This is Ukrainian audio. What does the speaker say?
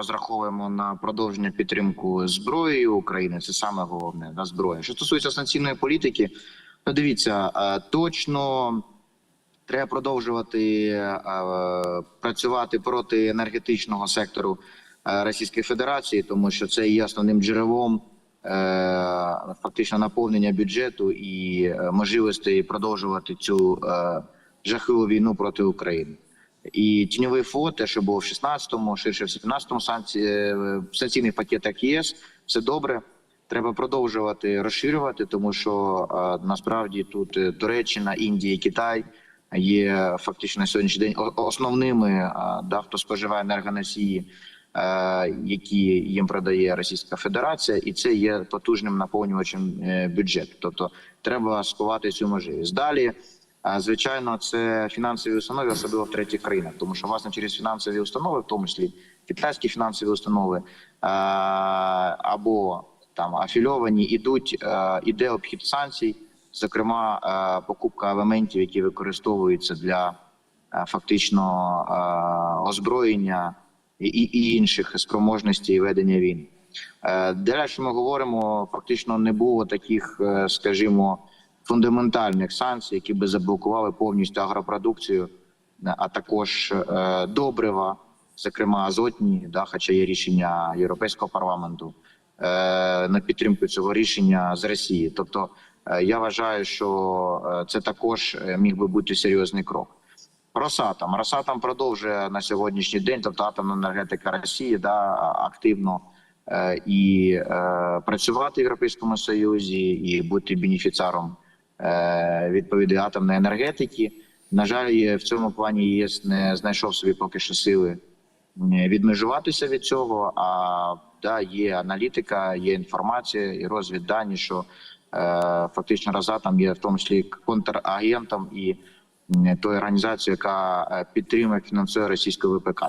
розраховуємо на продовження підтримку зброєю України. Це саме головне да, зброя. Що стосується санкційної політики, ну дивіться, е, точно треба продовжувати е, працювати проти енергетичного сектору е, Російської Федерації, тому що це є основним джерелом фактично наповнення бюджету і можливості продовжувати цю жахливу війну проти України. І тіньовий флот, те, що було в 16-му, ширше в 17-му санкції, е, санкційних пакетах ЄС, все добре. Треба продовжувати розширювати, тому що насправді тут е, Туреччина, Індія, Китай є фактично на сьогоднішній день основними, да, хто споживає енергоносії, е, які їм продає Російська Федерація, і це є потужним наповнювачем бюджету. Тобто треба сховати цю можливість. Далі, звичайно, це фінансові установи, особливо в третіх країнах, тому що власне через фінансові установи, в тому числі китайські фінансові установи або там афільовані, ідуть іде обхід санкцій, зокрема покупка елементів, які використовуються для фактично озброєння і, і інших спроможностей ведення війни. Е, Далі, що ми говоримо, фактично не було таких, е, скажімо, фундаментальних санкцій, які би заблокували повністю агропродукцію, е, а також е, добрива, зокрема азотні, да, хоча є рішення Європейського парламенту е, на підтримку цього рішення з Росії. Тобто, я вважаю, що це також міг би бути серйозний крок. Росатом. Росатом продовжує на сьогоднішній день, тобто атомна енергетика Росії, да, активно е, і е, працювати в Європейському Союзі, і бути бенефіціаром е, відповідної атомної енергетики. На жаль, в цьому плані ЄС не знайшов собі поки що сили відмежуватися від цього. А да, є аналітика, є інформація і розвіддані, що е, фактично Росатом є в тому числі контрагентом і м, тої організації, яка е, підтримує фінансує російську ВПК.